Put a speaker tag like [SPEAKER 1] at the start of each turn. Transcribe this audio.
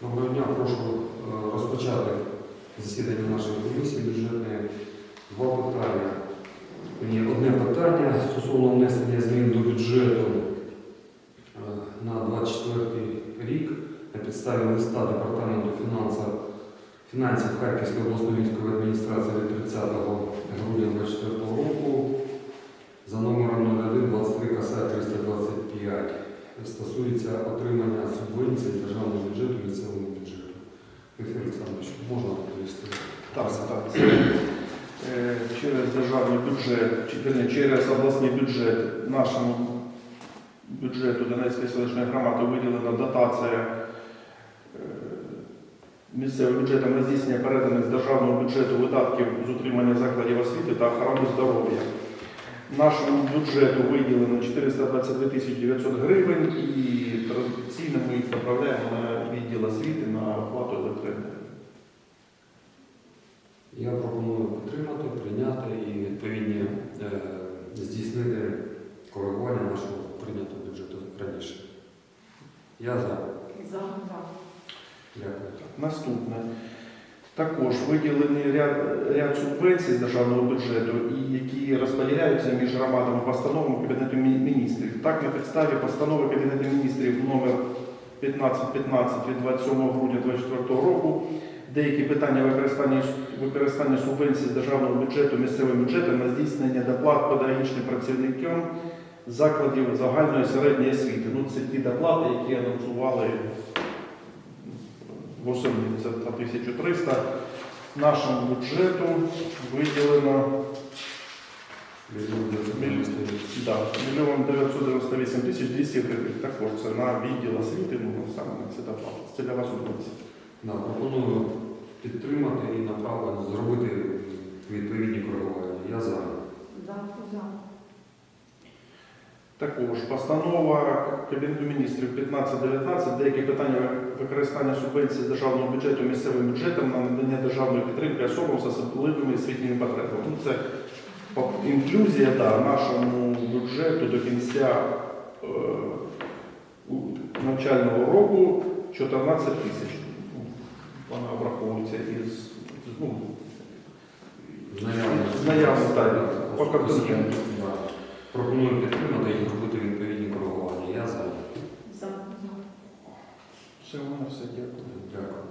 [SPEAKER 1] Доброго дня, прошу е, розпочати засідання нашої комісії бюджетної. Два питання. Ні, одне питання стосовно внесення змін до бюджету е, на 24 рік на підставі листа Департаменту фінансів Харківської обласної військової адміністрації від 30 грудня 2024 року за номером 01 23 коса 325 стосується отримання субвенцій з державного бюджету місцевому бюджету. Михайло Олександрович, можна відповісти?
[SPEAKER 2] Так, так. Це через державний бюджет, чи через обласний бюджет нашому бюджету Донецької селищної громади виділена дотація е, місцевим бюджетом на здійснення переданих з державного бюджету видатків з утримання закладів освіти та охорони здоров'я. Нашому бюджету виділено 422 тисячі 900 гривень і традиційно ми їх направляємо на відділ освіти на оплату електроенергії.
[SPEAKER 1] Я пропоную підтримати, прийняти і відповідні е, здійснити коригування нашого прийнятого бюджету раніше. Я за.
[SPEAKER 3] За.
[SPEAKER 1] Дякую.
[SPEAKER 2] Наступне. Також виділений ряд, ряд субвенцій з державного бюджету, і які розподіляються між громадами постановами Кабінету міністрів. Так, на підставі постанови Кабінету міністрів номер 1515 від 27 грудня 2024 року деякі питання використання, використання субвенцій з державного бюджету місцевим бюджетом на здійснення доплат педагогічним працівникам закладів загальної середньої освіти. Ну, це ті доплати, які анонсували восени це на 1300. Нашому бюджету виділено да, мільйон 998 тисяч 200 гривень. Також це на відділ освіти, ну саме на це доплата. Це для вас удобці.
[SPEAKER 1] Да, пропоную підтримати і направити, зробити відповідні коригування. Я за.
[SPEAKER 3] За. За.
[SPEAKER 2] Також постанова Кабінету міністрів 1519, деякі питання використання субвенцій з державного бюджету місцевим бюджетом на надання державної підтримки особам з особливими освітніми потребами. Ну, це інклюзія да, нашому бюджету до кінця е, навчального року 14 тисяч. Вона обраховується із ну, з наявності, по контингенту.
[SPEAKER 1] Пропоную підтримати і зробити відповідні коригування. Я за.
[SPEAKER 3] За.
[SPEAKER 2] Все, у мене все, дякую.
[SPEAKER 1] Дякую.